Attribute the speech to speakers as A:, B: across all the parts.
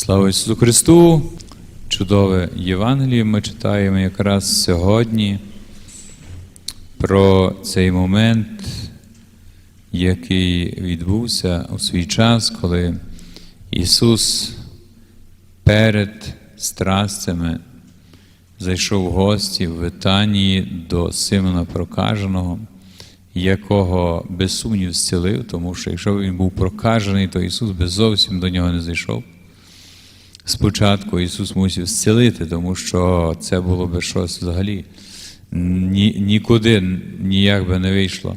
A: Слава Ісусу Христу! Чудове Євангеліє ми читаємо якраз сьогодні про цей момент, який відбувся у свій час, коли Ісус перед страстями зайшов в гості в Витанії до Симона Прокаженого, якого без сумнів зцілив, тому що якщо він був прокажений, то Ісус би зовсім до нього не зайшов. Спочатку Ісус мусив зцілити, тому що це було би щось взагалі ні, нікуди ніяк би не вийшло.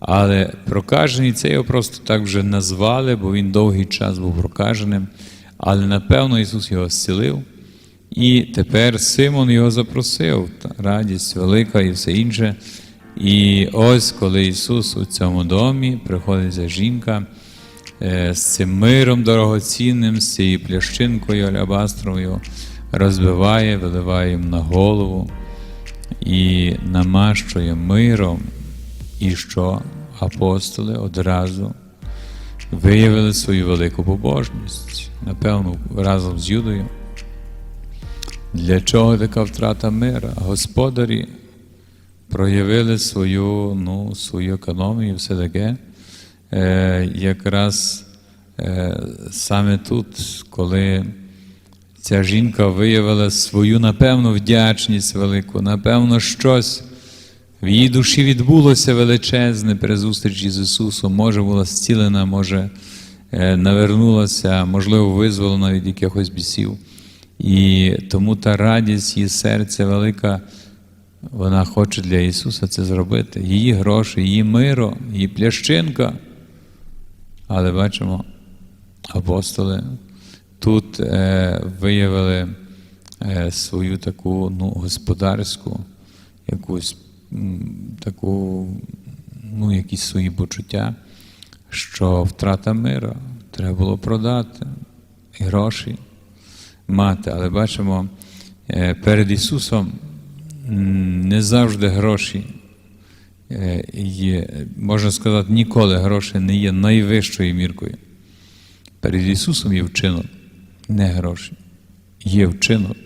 A: Але прокажений це його просто так вже назвали, бо він довгий час був прокаженим. Але напевно Ісус його зцілив. І тепер Симон його запросив, радість велика і все інше. І ось коли Ісус у цьому домі приходить ця жінка з цим миром дорогоцінним, з цією плящинкою алябастровою, розбиває, виливає їм на голову і намащує миром. І що апостоли одразу виявили свою велику побожність, напевно, разом з Юдою. Для чого така втрата мира? Господарі проявили свою, ну, свою економію, все таке. Е, якраз е, саме тут, коли ця жінка виявила свою, напевно, вдячність велику, напевно, щось в її душі відбулося величезне при зустрічі з Ісусом, може була зцілена, може е, навернулася, можливо, визволена від якихось бісів. І тому та радість її серця велика, вона хоче для Ісуса це зробити. Її гроші, її миро, її плящинка. Але бачимо, апостоли тут е, виявили е, свою таку ну, господарську, якусь таку, ну, якісь свої почуття, що втрата мира треба було продати і гроші мати. Але бачимо, е, перед Ісусом не завжди гроші є, можна сказати, ніколи гроші не є найвищою міркою. Перед Ісусом є вчинок, не гроші. Є вчинок.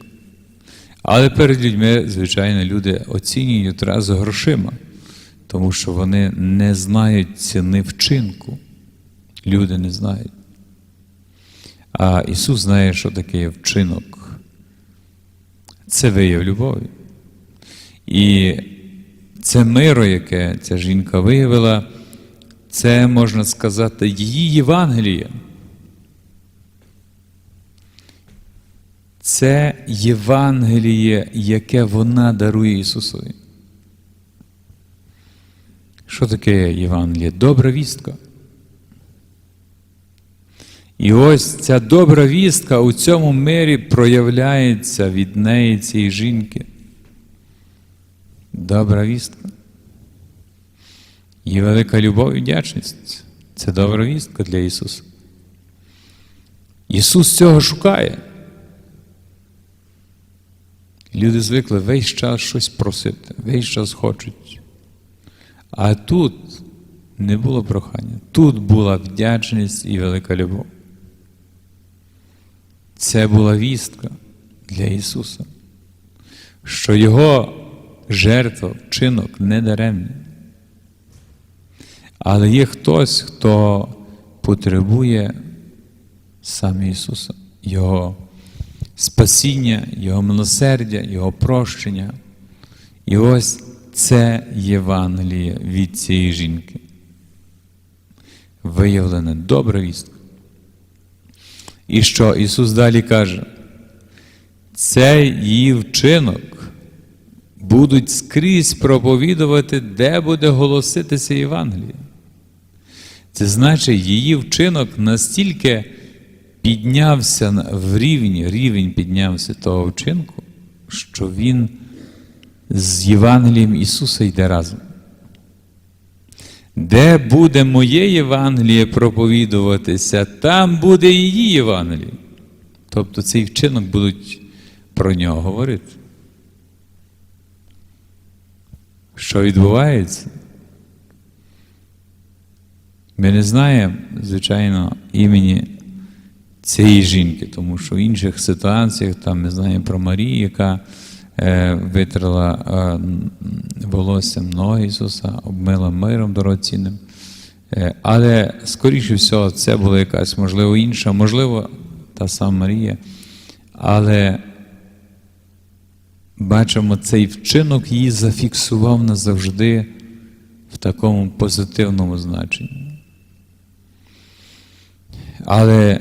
A: Але перед людьми, звичайно, люди оцінюють одразу грошима, тому що вони не знають ціни вчинку. Люди не знають. А Ісус знає, що таке є вчинок. Це вияв любові. І це миро, яке ця жінка виявила, це, можна сказати, її Євангеліє. Це Євангеліє, яке вона дарує Ісусові. Що таке Євангеліє? Добра вістка. І ось ця добра вістка у цьому мирі проявляється від неї цієї жінки. Добра вістка. Її велика любов і вдячність. Це добра вістка для Ісуса. Ісус цього шукає. Люди звикли весь час щось просити, весь час хочуть. А тут не було прохання, тут була вдячність і велика любов. Це була вістка для Ісуса, що Його жертва, вчинок не даремний. Але є хтось, хто потребує саме Ісуса, Його спасіння, Його милосердя, Його прощення. І ось це Євангеліє від цієї жінки. Виявлена добра вістка. І що Ісус далі каже, цей її вчинок будуть скрізь проповідувати, де буде голоситися Євангеліє. Це значить, її вчинок настільки піднявся в рівні, рівень піднявся того вчинку, що він з Євангелієм Ісуса йде разом. Де буде моє Євангеліє проповідуватися, там буде її Євангеліє. Тобто цей вчинок будуть про нього говорити. Що відбувається? Ми не знаємо, звичайно, імені цієї жінки, тому що в інших ситуаціях, там ми знаємо про Марію, яка е, витрила е, волоссям ноги Ісуса, обмила миром дорогоцінним. Е, але, скоріше всього, це була якась, можливо, інша, можливо, та сама Марія. Але бачимо, цей вчинок її зафіксував назавжди в такому позитивному значенні. Але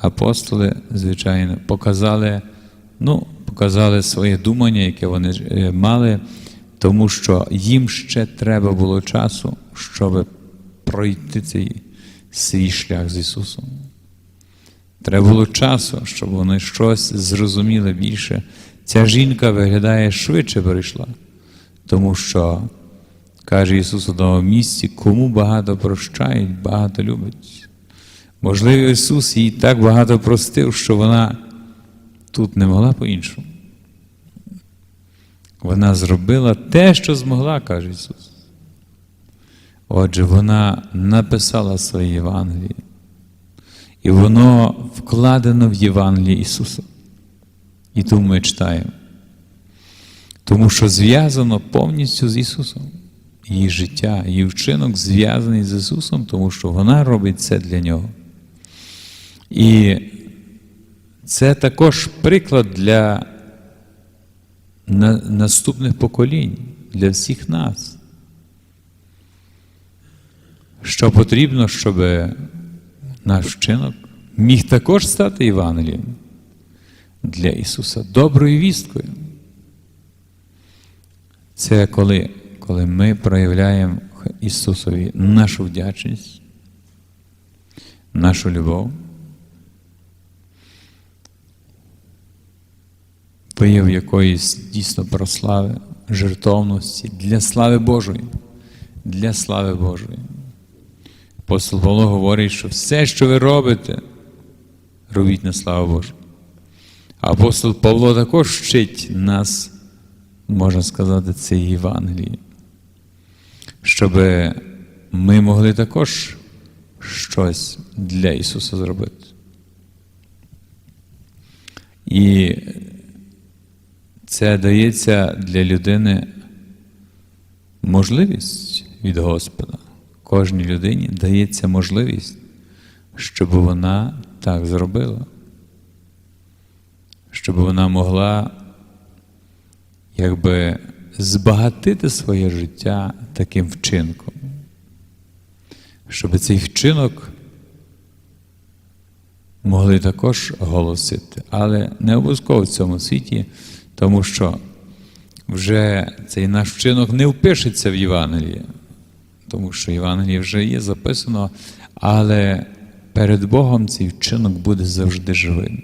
A: апостоли, звичайно, показали, ну, показали своє думання, яке вони е, мали, тому що їм ще треба було часу, щоб пройти цей свій шлях з Ісусом. Треба було часу, щоб вони щось зрозуміли більше. Ця жінка виглядає швидше прийшла, тому що, каже Ісус у тому місці, кому багато прощають, багато любить. Можливо, Ісус їй так багато простив, що вона тут не могла по-іншому. Вона зробила те, що змогла, каже Ісус. Отже, вона написала своє Євангеліє. І воно вкладено в Євангелії Ісуса. І тому ми читаємо. Тому що зв'язано повністю з Ісусом. Її життя, її вчинок зв'язаний з Ісусом, тому що вона робить це для Нього. І це також приклад для наступних поколінь, для всіх нас. Що потрібно, щоб наш вчинок міг також стати Євангелієм для Ісуса, доброю вісткою. Це коли, коли ми проявляємо Ісусові нашу вдячність, нашу любов, вияв якоїсь дійсно прослави, жертовності для слави Божої, для слави Божої. Апостол Павло говорить, що все, що ви робите, робіть на славу Божу. Апостол Павло також вчить нас, можна сказати, це Євангелії, щоб ми могли також щось для Ісуса зробити. І це дається для людини можливість від Господа. Кожній людині дається можливість, щоб вона так зробила, щоб вона могла якби збагатити своє життя таким вчинком, щоб цей вчинок могли також голосити, але не обов'язково в цьому світі, тому що вже цей наш вчинок не впишеться в Євангеліє тому що Євангеліє вже є записано, але перед Богом цей вчинок буде завжди живим.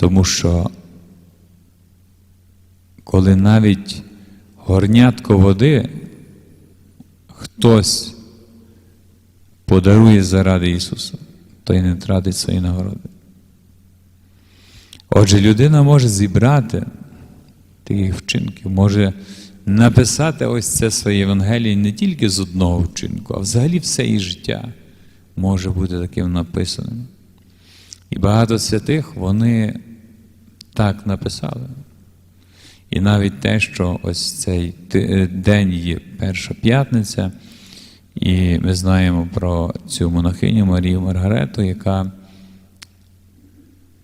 A: Тому що коли навіть горнятко води хтось подарує заради Ісуса, той не тратить свої нагороди. Отже, людина може зібрати таких вчинків, може написати ось це своє Євангеліє не тільки з одного вчинку, а взагалі все її життя може бути таким написаним. І багато святих вони так написали. І навіть те, що ось цей день є перша п'ятниця, і ми знаємо про цю монахиню Марію Маргарету, яка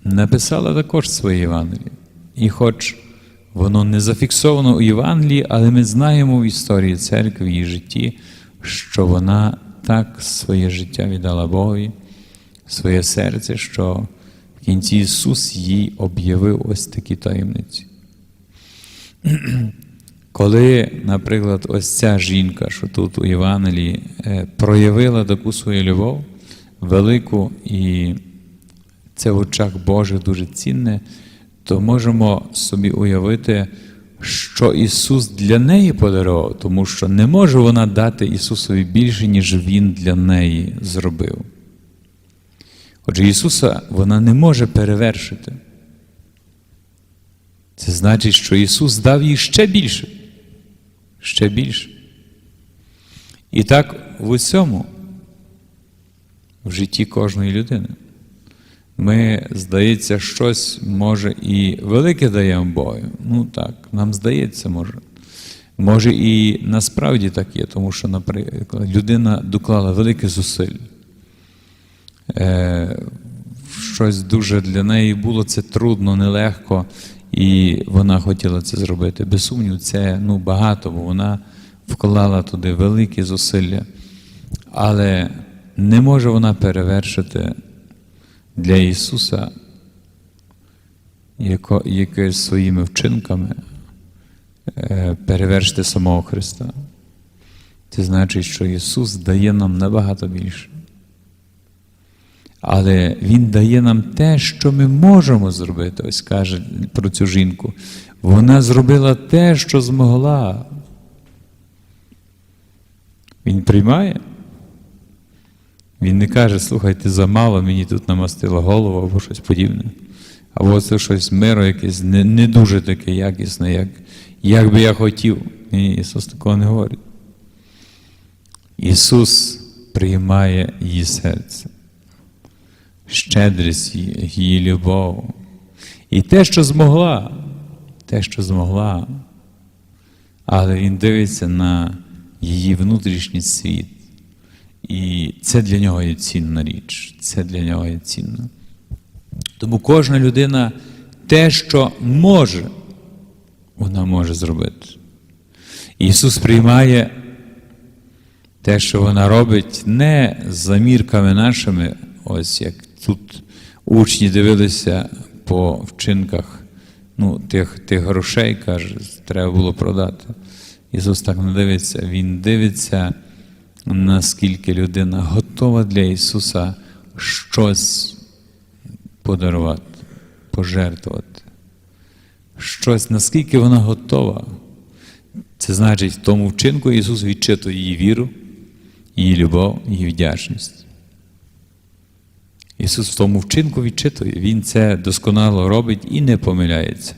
A: написала також своє Євангеліє. І хоч Воно не зафіксовано у Євангелії, але ми знаємо в історії церкви в її житті, що вона так своє життя віддала Богові, своє серце, що кінці Ісус їй об'явив ось такі таємниці. Коли, наприклад, ось ця жінка, що тут у Євангелії, е, проявила таку свою любов велику, і це в очах Божих дуже цінне то можемо собі уявити, що Ісус для неї подарував, тому що не може вона дати Ісусові більше, ніж Він для неї зробив. Отже, Ісуса вона не може перевершити. Це значить, що Ісус дав їй ще більше. Ще більше. І так в усьому в житті кожної людини. Ми, здається, щось може і велике даємо Богу. Ну так, нам здається, може. Може, і насправді так є, тому що, наприклад, людина доклала велике зусиль. Е, щось дуже для неї було це трудно, нелегко, і вона хотіла це зробити. Без сумніву, це ну, багато, бо вона вклала туди великі зусилля. Але не може вона перевершити для Ісуса яко, якось своїми вчинками е, перевершити самого Христа. Це значить, що Ісус дає нам набагато більше. Але Він дає нам те, що ми можемо зробити. Ось каже про цю жінку. Вона зробила те, що змогла. Він приймає. Він не каже, слухай, ти замало, мені тут намастила голову або щось подібне. Або це щось миро якесь не не дуже таке якісне, як як би я хотів. Ні, Ісус такого не говорить. Ісус приймає її серце, щедрість її, любов. І те, що змогла, те, що змогла, але Він дивиться на її внутрішній світ. І це для нього є цінна річ, це для нього є цінно. Тому кожна людина те, що може, вона може зробити. Ісус приймає те, що вона робить, не за мірками нашими, ось як тут учні дивилися по вчинках ну, тих, тих грошей, каже, треба було продати. Ісус так не дивиться, Він дивиться наскільки людина готова для Ісуса щось подарувати, пожертвувати. Щось, наскільки вона готова. Це значить, в тому вчинку Ісус відчитує її віру, її любов, її вдячність. Ісус в тому вчинку відчитує, Він це досконало робить і не помиляється.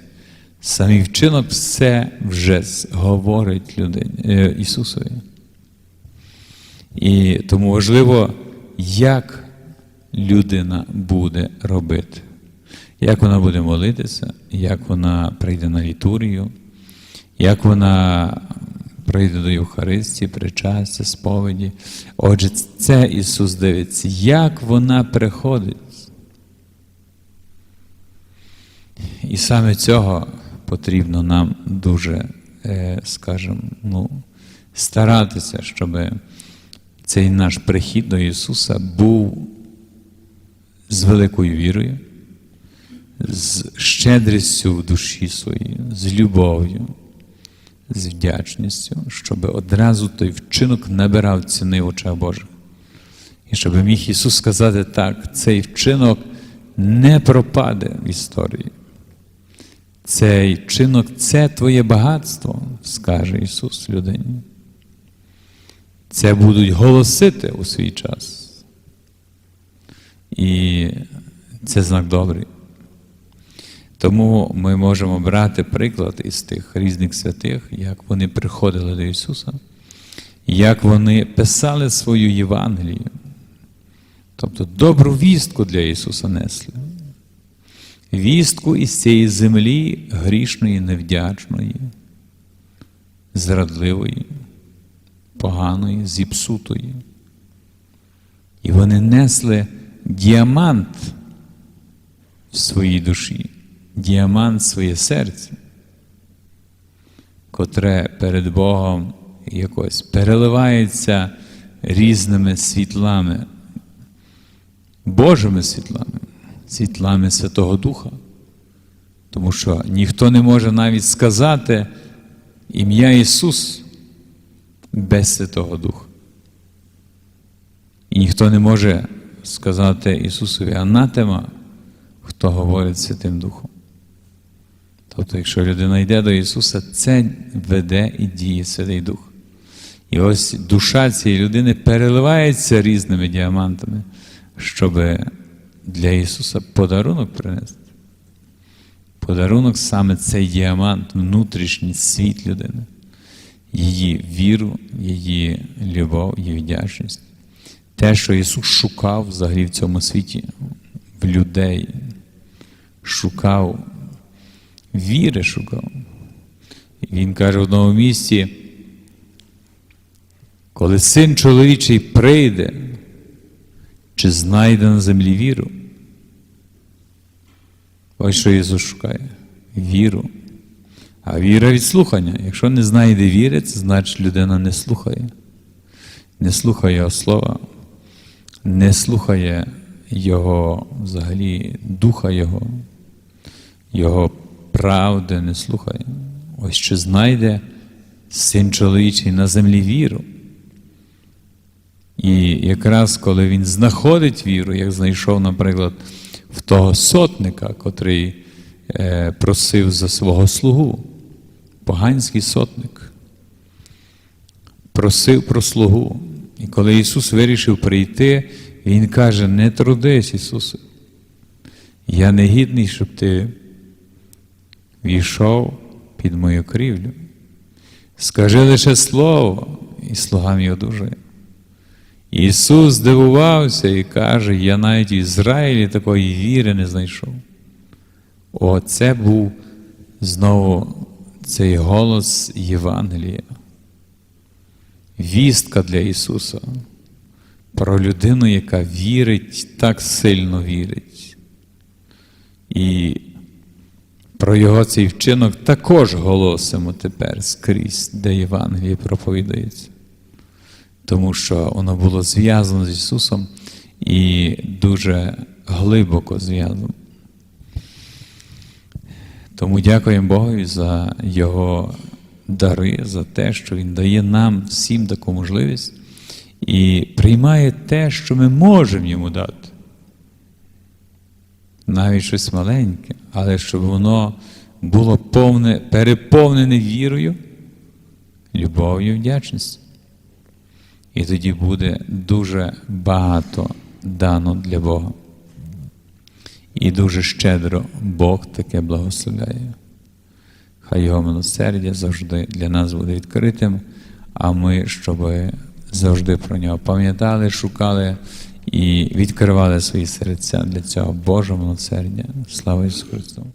A: Самий вчинок все вже говорить людині, е, Ісусові. І тому важливо, як людина буде робити, як вона буде молитися, як вона прийде на літургію, як вона прийде до Євхаристії, причастя, сповіді. Отже, це Ісус дивиться, як вона приходить. І саме цього потрібно нам дуже, е, скажімо, ну, старатися, щоби цей наш прихід до Ісуса був з великою вірою, з щедрістю в душі своїй, з любов'ю, з вдячністю, щоб одразу той вчинок набирав ціни в очах Божих. І щоб міг Ісус сказати так, цей вчинок не пропаде в історії. Цей вчинок це твоє багатство, скаже Ісус людині. Це будуть голосити у свій час. І це знак добрий. Тому ми можемо брати приклад із тих різних святих, як вони приходили до Ісуса, як вони писали свою Євангелію. Тобто добру вістку для Ісуса несли. Вістку із цієї землі грішної, невдячної, зрадливої поганої, зіпсутої. І вони несли діамант в своїй душі, діамант своє серце, котре перед Богом якось переливається різними світлами, Божими світлами, світлами Святого Духа. Тому що ніхто не може навіть сказати ім'я Ісус без Святого Духа. І ніхто не може сказати Ісусові анатема, хто говорить Святим Духом. Тобто, якщо людина йде до Ісуса, це веде і діє Святий Дух. І ось душа цієї людини переливається різними діамантами, щоб для Ісуса подарунок принести. Подарунок саме цей діамант, внутрішній світ людини її віру, її любов, її вдячність. те, що Ісус шукав взагалі в цьому світі, в людей, шукав, віри шукав. І Він каже в одному місці, коли син чоловічий прийде, чи знайде на землі віру? Ось що Ісус шукає віру. А віра від слухання. Якщо не знайде віри, це значить людина не слухає. Не слухає Його слова, не слухає Його взагалі духа Його, Його правди не слухає. Ось що знайде син чоловічий на землі віру. І якраз коли він знаходить віру, як знайшов, наприклад, в того сотника, котрий е, просив за свого слугу, поганський сотник, просив про слугу. І коли Ісус вирішив прийти, Він каже: не трудись, Ісусе, я не гідний, щоб ти війшов під мою крівлю. Скажи лише слово, і слуга мій одужає. Ісус здивувався і каже, я навіть в Ізраїлі такої віри не знайшов. О, це був знову цей голос Євангелія. Вістка для Ісуса про людину, яка вірить, так сильно вірить. І про його цей вчинок також голосимо тепер скрізь, де Євангеліє проповідається тому що воно було зв'язано з Ісусом і дуже глибоко зв'язано. Тому дякуємо Богові за Його дари, за те, що Він дає нам всім таку можливість і приймає те, що ми можемо йому дати. Навіть щось маленьке, але щоб воно було повне, переповнене вірою, любов'ю і вдячністю. І тоді буде дуже багато дано для Бога. І дуже щедро Бог таке благословляє. Хай Його милосердя завжди для нас буде відкритим, а ми, щоб завжди про нього пам'ятали, шукали і відкривали свої серця для цього Божого милосердя. Слава Ісусу Христу!